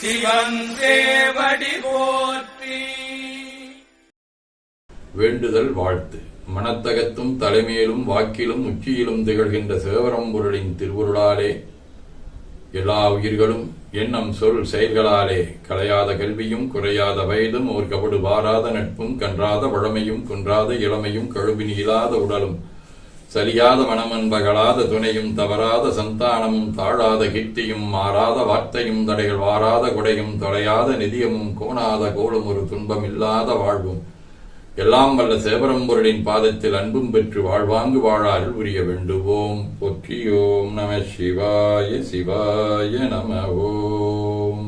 சிவன் போற்றி. வேண்டுதல் வாழ்த்து. மனத்தகத்தும் தலைமையிலும் வாக்கிலும் உச்சியிலும் திகழ்கின்ற சிவபரம்பொருளின் திருவுருளாலே எல்லா உயிர்களும் எண்ணம் சொல் செயல்களாலே கலையாத கல்வியும் குறையாத வயதும் ஒரு கபடு வாராத நட்பும் கன்றாத வழமையும் குன்றாத இளமையும் கழுவினி இல்லாத உடலும் சரியாத மனமன்பகலாத துணையும் தவறாத சந்தானமும் தாழாத கீர்த்தியும் மாறாத வார்த்தையும் தடைகள் வாராத கொடையும் தொலையாத நிதியமும் கோணாத கோலும் ஒரு துன்பமில்லாத வாழ்வும். எல்லாம் வல்ல சேவரம்பொருளின் பாதத்தில் அன்பும் பெற்று வாழ்வாங்கு வாழ அருள் புரிய வேண்டுவோம். பொற்றியோம் நம சிவாய சிவாய நம ஓம்.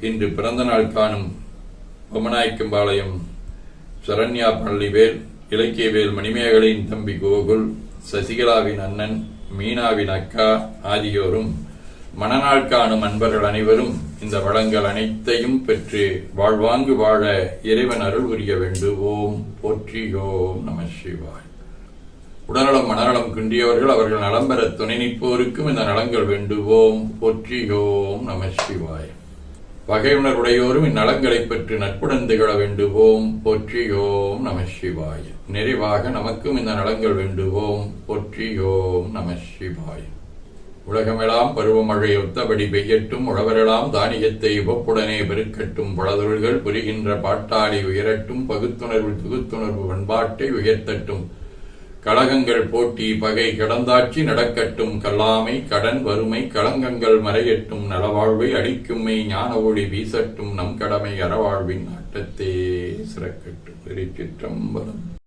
இன்று பிறந்த நாள் காணும் பொம்மநாய்க்கம்பாளையம் சரண்யா பள்ளிவேல் இலக்கியவேல் மணிமேகலையின் தம்பி கோகுல் சசிகலாவின் அண்ணன் மீனாவின் அக்கா ஆகியோரும் மணநாள் காணும் அன்பர்கள் அனைவரும் இந்த வளங்கள் அனைத்தையும் பெற்று வாழ்வாங்கு வாழ இறைவன் அருள் புரிய வேண்டுவோம். போற்றியோம் நம சிவாய். உடல்நலம் மனநலம் குன்றியவர்கள் அவர்கள் நலம் பெற துணை நிற்போருக்கும் இந்த நலங்கள் வேண்டுவோம். போற்றியோம் நம சிவாய். பகையுணர்வுடையோரும் இந்நலங்களைப் பெற்று நட்புடன் திகழ வேண்டுவோம். போற்றியோம் நம சிவாய. நிறைவாக நமக்கும் இந்த நலங்கள் வேண்டுவோம். போற்றியோம் நம சிவாய. உலகமெல்லாம் பருவமழை ஒத்தபடி பெய்யட்டும். உழவரெல்லாம் தானியத்தை உவப்புடனே பெருக்கட்டும். பழதொழில்கள் புரிகின்ற பாட்டாளி உயரட்டும். பகுத்துணர்வு துகுத்துணர்வு பண்பாட்டை உயர்த்தட்டும். கழகங்கள் போட்டி பகை கடந்தாட்சி நடக்கட்டும். கல்லாமை கடன் வறுமை களங்கங்கள் மறையட்டும். நலவாழ்வை அடிக்கும்மை ஞான ஒளி வீசட்டும். நம் கடமை அறவாழ்வின் ஆட்டத்தே. சிறக்கட்டும். திருச்சிற்றம்பலம்